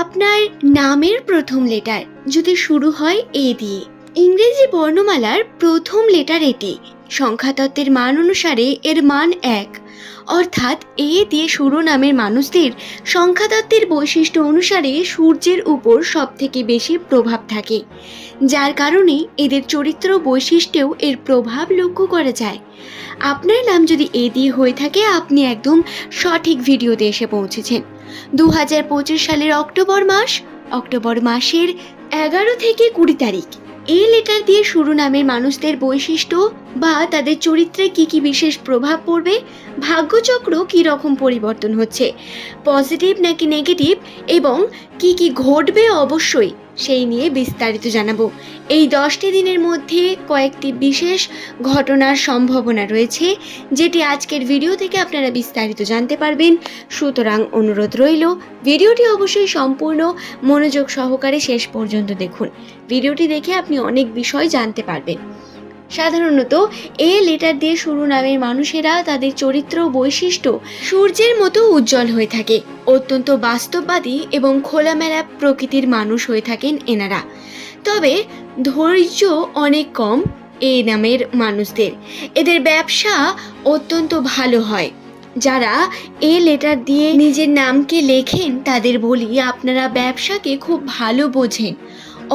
আপনার নামের প্রথম লেটার যদি শুরু হয় এ দিয়ে। ইংরেজি বর্ণমালার প্রথম লেটার এটি। সংখ্যাতত্ত্বের মান অনুসারে এর মান এক। অর্থাৎ এ দিয়ে শুরু নামের মানুষদের সংখ্যাতত্ত্বের বৈশিষ্ট্য অনুসারে সূর্যের উপর সবথেকে বেশি প্রভাব থাকে, যার কারণে এদের চরিত্র বৈশিষ্ট্যেও এর প্রভাব লক্ষ্য করা যায়। আপনার নাম যদি এ দিয়ে হয়ে থাকে, আপনি একদম সঠিক ভিডিওতে এসে পৌঁছেছেন। দু হাজার পঁচিশ সালের অক্টোবর মাস, অক্টোবর মাসের এগারো থেকে কুড়ি তারিখ। এই লেটার দিয়ে শুরু নামের মানুষদের বৈশিষ্ট্য বা তাদের চরিত্রে কি কি বিশেষ প্রভাব পড়বে? ভাগ্যচক্র কি রকম পরিবর্তন হচ্ছে? পজিটিভ নাকি নেগেটিভ? এবং কি কি ঘটবে অবশ্যই সেই নিয়ে বিস্তারিত জানাব। এই দশটি দিনের মধ্যে কয়েকটি বিশেষ ঘটনার সম্ভাবনা রয়েছে, যেটি আজকের ভিডিও থেকে আপনারা বিস্তারিত জানতে পারবেন। সুতরাং অনুরোধ রইল, ভিডিওটি অবশ্যই সম্পূর্ণ মনোযোগ সহকারে শেষ পর্যন্ত দেখুন। ভিডিওটি দেখে আপনি অনেক বিষয় জানতে পারবেন। সাধারণত এ লেটার দিয়ে শুরু নামের মানুষেরা তাদের চরিত্র বৈশিষ্ট্য সূর্যের মতো উজ্জ্বল হয়ে থাকে। অত্যন্ত বাস্তববাদী এবং খোলামেলা প্রকৃতির মানুষ হয়ে থাকেন এনারা। তবে ধৈর্য অনেক কম এই নামের মানুষদের। এদের ব্যবসা অত্যন্ত ভালো হয়। যারা এ লেটার দিয়ে নিজের নামকে লেখেন, তাদের বলি আপনারা ব্যবসাকে খুব ভালো বোঝেন।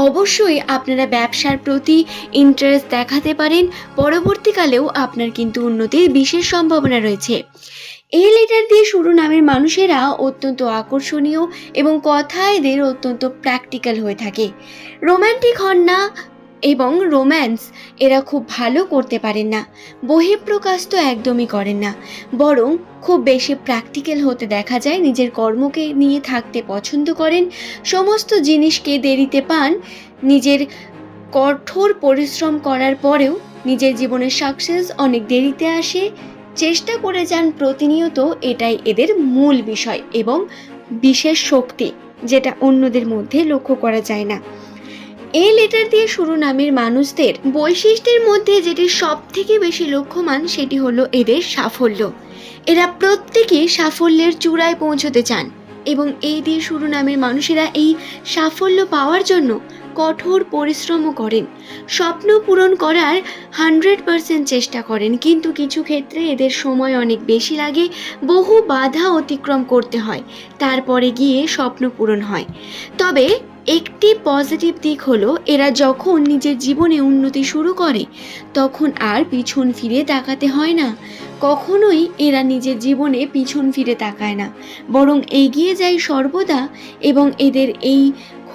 অবশ্যই আপনারা ব্যবসার প্রতি ইন্টারেস্ট দেখাতে পারেন। পরবর্তীকালেও আপনার কিন্তু উন্নতির বিশেষ সম্ভাবনা রয়েছে। এই লেটার দিয়ে শুরু নামের মানুষেরা অত্যন্ত আকর্ষণীয় এবং কথা এদের অত্যন্ত প্র্যাকটিক্যাল হয়ে থাকে। রোম্যান্টিক হন না এবং রোম্যান্স এরা খুব ভালো করতে পারেন না। বহিঃপ্রকাশ তো একদমই করেন না। বরং খুব বেশি প্র্যাকটিক্যাল হতে দেখা যায়, নিজের কর্মকে নিয়ে থাকতে পছন্দ করেন, সমস্ত জিনিসকে দেরিতে পান, নিজের কঠোর পরিশ্রম করার পরেও নিজের জীবনের সাকসেস অনেক দেরিতে আসে, চেষ্টা করে যান প্রতিনিয়ত, এটাই এদের মূল বিষয় এবং বিশেষ শক্তি, যেটা অন্যদের মধ্যে লক্ষ্য করা যায় না। এই লেটার দিয়ে শুরু নামের মানুষদের বৈশিষ্ট্যের মধ্যে যেটি সব থেকে বেশি লক্ষ্যমান সেটি হলো এদের সাফল্য। এরা প্রত্যেকে সাফল্যের চূড়ায় পৌঁছতে চান এবং এই দিয়ে শুরু নামের মানুষেরা এই সাফল্য পাওয়ার জন্য কঠোর পরিশ্রমও করেন। স্বপ্ন পূরণ করার হান্ড্রেড পারসেন্ট চেষ্টা করেন, কিন্তু কিছু ক্ষেত্রে এদের সময় অনেক বেশি লাগে, বহু বাধা অতিক্রম করতে হয়, তারপরে গিয়ে স্বপ্ন পূরণ হয়। তবে একটি পজিটিভ দিক হলো, এরা যখন নিজের জীবনে উন্নতি শুরু করে, তখন আর পিছন ফিরে তাকাতে হয় না। কখনোই এরা নিজের জীবনে পিছন ফিরে তাকায় না, বরং এগিয়ে যায় সর্বদা এবং এদের এই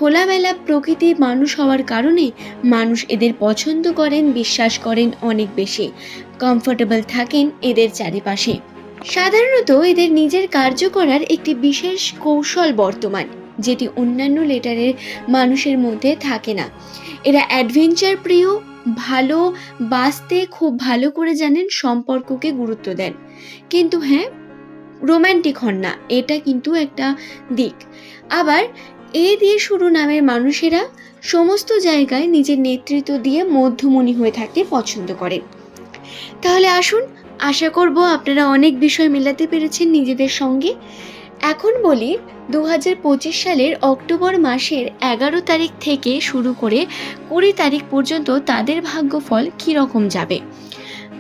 খোলামেলা প্রকৃতির মানুষ হওয়ার কারণে মানুষ এদের পছন্দ করেন, বিশ্বাস করেন অনেক বেশি। কমফোর্টেবল থাকেন এদের চারিপাশে। সাধারণত এদের নিজের কার্য করার একটি বিশেষ কৌশল বর্তমান, যেটি অন্যান্য লেটারের মানুষের মধ্যে থাকে না। এরা অ্যাডভেঞ্চার প্রিয়, ভালো, বাঁচতে খুব ভালো করে জানেন সম্পর্ককে গুরুত্ব দেন। কিন্তু হ্যাঁ রোম্যান্টিক হন না, এটা কিন্তু একটা দিক। আবার এ দিয়ে শুরু নামের মানুষেরা সমস্ত জায়গায় নিজের নেতৃত্ব দিয়ে মধ্যমণি হয়ে থাকতে পছন্দ করে। তাহলে আসুন, আশা করব আপনারা অনেক বিষয় মেলাতে পেরেছেন নিজেদের সঙ্গে। এখন বলি দু সালের অক্টোবর মাসের এগারো তারিখ থেকে শুরু করে কুড়ি তারিখ পর্যন্ত তাদের ভাগ্যফল কী রকম যাবে?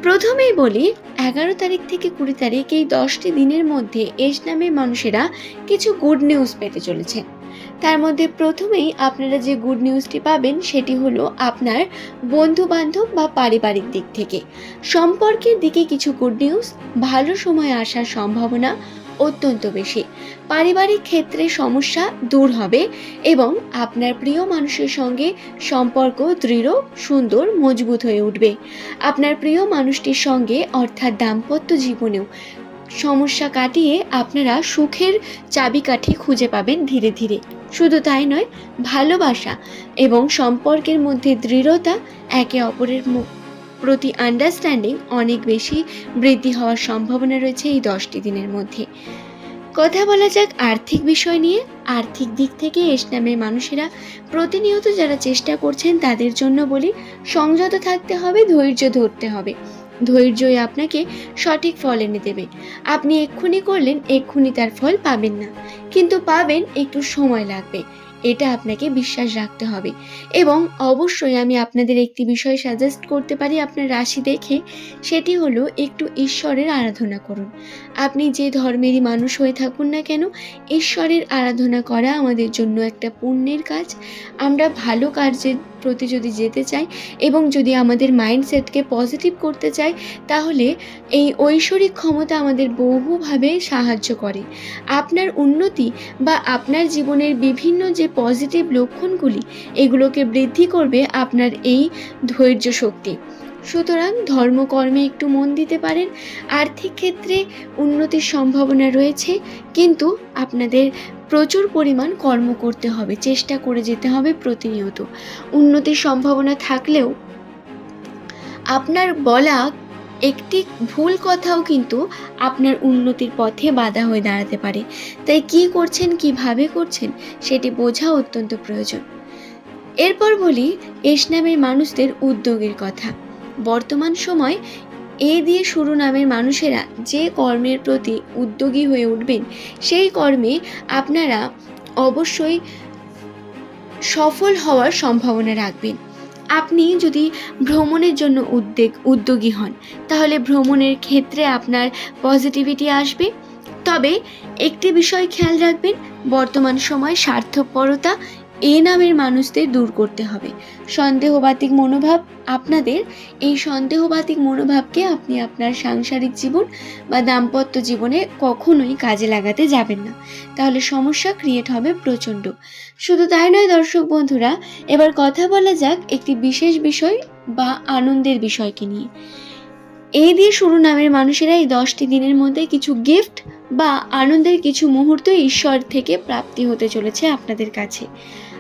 প্রথমেই বলি, এগারো তারিখ থেকে কুড়ি তারিখ এই দশটি দিনের মধ্যে এস নামের মানুষেরা কিছু গুড নিউজ পেতে চলেছে। তার মধ্যে প্রথমেই আপনারা যে গুড নিউজটি পাবেন সেটি হলো আপনার বন্ধু বান্ধব বা পারিবারিক দিক থেকে। সম্পর্কের দিকে কিছু গুড নিউজ ভালো সময় আসার সম্ভাবনা অত্যন্ত বেশি। পারিবারিক ক্ষেত্রে সমস্যা দূর হবে এবং আপনার প্রিয় মানুষের সঙ্গে সম্পর্ক দৃঢ়, সুন্দর, মজবুত হয়ে উঠবে। আপনার প্রিয় মানুষটির সঙ্গে অর্থাৎ দাম্পত্য জীবনেও সমস্যা কাটিয়ে আপনারা সুখের চাবিকাঠি খুঁজে পাবেন ধীরে ধীরে। শুধু তাই নয়, ভালোবাসা এবং সম্পর্কের মধ্যে দৃঢ়তা একে অপরের প্রতি আন্ডারস্ট্যান্ডিং অনেক বেশি বৃদ্ধি হওয়ার সম্ভাবনা রয়েছে এই দশটি দিনের মধ্যে। কথা বলা যাক আর্থিক বিষয় নিয়ে। আর্থিক দিক থেকে এস নামের মানুষেরা প্রতিনিয়ত যারা চেষ্টা করছেন তাদের জন্য বলি, সংযত থাকতে হবে, ধৈর্য ধরতে হবে। ধৈর্যই আপনাকে সঠিক ফল এনে দেবে। আপনি এক্ষুনি করলেন, এক্ষুনি তার ফল পাবেন না। কিন্তু পাবেন, একটু সময় লাগবে। এটা আপনাকে বিশ্বাস রাখতে হবে। এবং অবশ্যই আমি আপনাদের একটি বিষয় সাজেস্ট করতে পারি আপনার রাশি দেখে। সেটি হলো একটু ঈশ্বরের আরাধনা করুন। আপনি যে ধর্মেরই মানুষ হয়ে থাকুন না কেন, ঈশ্বরের আরাধনা করা আমাদের জন্য একটা পুণ্যের কাজ। আমরা ভালো কার্যের প্রতি যদি যেতে চাই এবং যদি আমাদের মাইন্ডসেটকে পজিটিভ করতে চাই, তাহলে এই ঐশ্বরিক ক্ষমতা আমাদের বহুভাবে সাহায্য করে। আপনার উন্নতি বা আপনার জীবনের বিভিন্ন যে পজিটিভ লক্ষণগুলি এগুলোকে বৃদ্ধি করবে আপনার এই ধৈর্য শক্তি। সুতরাং ধর্মকর্মে একটু মন দিতে পারেন। আর্থিক ক্ষেত্রে উন্নতির সম্ভাবনা রয়েছে, কিন্তু আপনাদের প্রচুর পরিমাণ কর্ম করতে হবে, চেষ্টা করে যেতে হবে প্রতিনিয়ত। উন্নতির সম্ভাবনা থাকলেও আপনার বলা একটি ভুল কথাও কিন্তু আপনার উন্নতির পথে বাধা হয়ে দাঁড়াতে পারে। তাই কি করছেন, কীভাবে করছেন, সেটি বোঝা অত্যন্ত প্রয়োজন। এরপর বলি এস নামের মানুষদের উদ্যোগের কথা। বর্তমান সময় এ দিয়ে শুরু নামের মানুষেরা যে কর্মের প্রতি উদ্যোগী হয়ে উঠবেন, সেই কর্মে আপনারা অবশ্যই সফল হওয়ার সম্ভাবনা রাখবেন। আপনি যদি ভ্রমণের জন্য উদ্বেগ, উদ্যোগী হন, তাহলে ভ্রমণের ক্ষেত্রে আপনার পজিটিভিটি আসবে। তবে একটি বিষয় খেয়াল রাখবেন, বর্তমান সময় স্বার্থপরতা এ নামের মানুষদের দূর করতে হবে। সন্দেহবাতিক মনোভাব আপনাদের, এই সন্দেহবাতিক মনোভাবকে আপনি আপনার সাংসারিক জীবন বা দাম্পত্য জীবনে কখনোই কাজে লাগাতে যাবেন না। তাহলে সমস্যা ক্রিয়েট হবে প্রচণ্ড। শুধু তাই নয় দর্শক বন্ধুরা, এবার কথা বলা যাক একটি বিশেষ বিষয় বা আনন্দের বিষয়কে নিয়ে। এই দিয়ে শুরু নামের মানুষেরা এই দশটি দিনের মধ্যে কিছু গিফট বা আনন্দের কিছু মুহূর্ত ঈশ্বর থেকে প্রাপ্তি হতে চলেছে আপনাদের কাছে।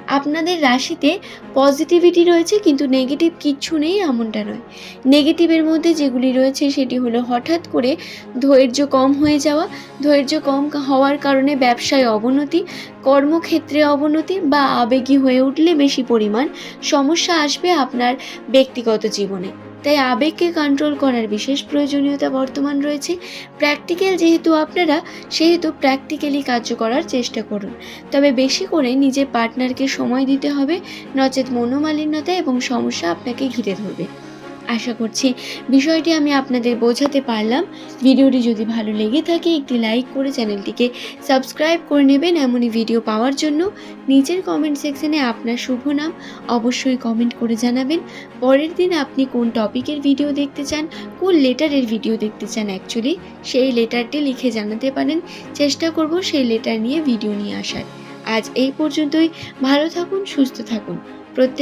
আপনাদের রাশিতে পজিটিভিটি রয়েছে, কিন্তু নেগেটিভ কিচ্ছু নেই এমনটা নয়। নেগেটিভের মধ্যে যেগুলি রয়েছে, সেটি হলো হঠাৎ করে ধৈর্য কম হয়ে যাওয়া, ধৈর্য কম হওয়ার কারণে ব্যবসায় অবনতি, কর্মক্ষেত্রে অবনতি বা আবেগী হয়ে উঠলে বেশি পরিমাণ সমস্যা আসবে আপনার ব্যক্তিগত জীবনে। তাই আবেগকে কন্ট্রোল করার বিশেষ প্রয়োজনীয়তা বর্তমান রয়েছে। প্র্যাকটিক্যাল যেহেতু আপনারা, সেহেতু প্র্যাকটিক্যালি কার্য করার চেষ্টা করুন। তবে বেশি করে নিজের পার্টনারকে সময় দিতে হবে, নচেত মনোমালিন্যতা এবং সমস্যা আপনাকে ঘিরে ধরবে। আশা করছি বিষয়টি আমি আপনাদের বোঝাতে পারলাম। ভিডিওটি যদি ভালো লেগে থাকে, একটি লাইক করে চ্যানেলটিকে সাবস্ক্রাইব করে নেবেন। এমনই ভিডিও পাওয়ার জন্য নিচের কমেন্ট সেকশনে আপনার শুভ নাম অবশ্যই কমেন্ট করে জানাবেন। পরের দিন আপনি কোন টপিকের ভিডিও দেখতে চান, কোন লেটারের ভিডিও দেখতে চান অ্যাকচুয়ালি সেই লেটারটি লিখে জানাতে পারেন। চেষ্টা করব সেই লেটার নিয়ে ভিডিও নিয়ে আসার। আজ এই পর্যন্তই। ভালো থাকুন, সুস্থ থাকুন। প্রত্যেক